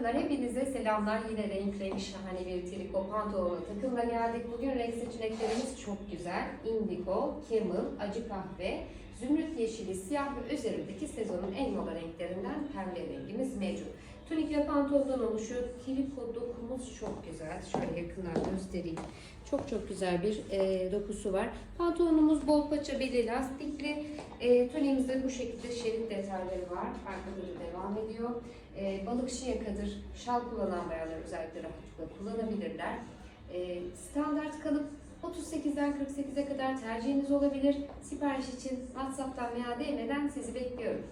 Hanımlar hepinize selamlar. Yine renk renk şahane bir triko pantolonla takımla geldik. Bugün renk seçeneklerimiz çok güzel. Indigo, camel, acı kahve, zümrüt yeşili, siyah ve üzerindeki sezonun en moda renklerinden pembe rengimiz mevcut. Tunik ve pantolondan oluşuyor. Triko dokumuz çok güzel. Şöyle yakından göstereyim. Çok çok güzel bir e, dokusu var. Pantolonumuz bol paça beli lastikli. E, tuniğimizde bu şekilde şerit detayları var. Arkada da devam ediyor. E, balıkçı yakadır. Şal kullanan bayanlar özellikle rahatlıkla kullanabilirler. E, standart kalıp 38'den 48'e kadar tercihiniz olabilir. Sipariş için WhatsApp'tan veya DM'den sizi bekliyorum.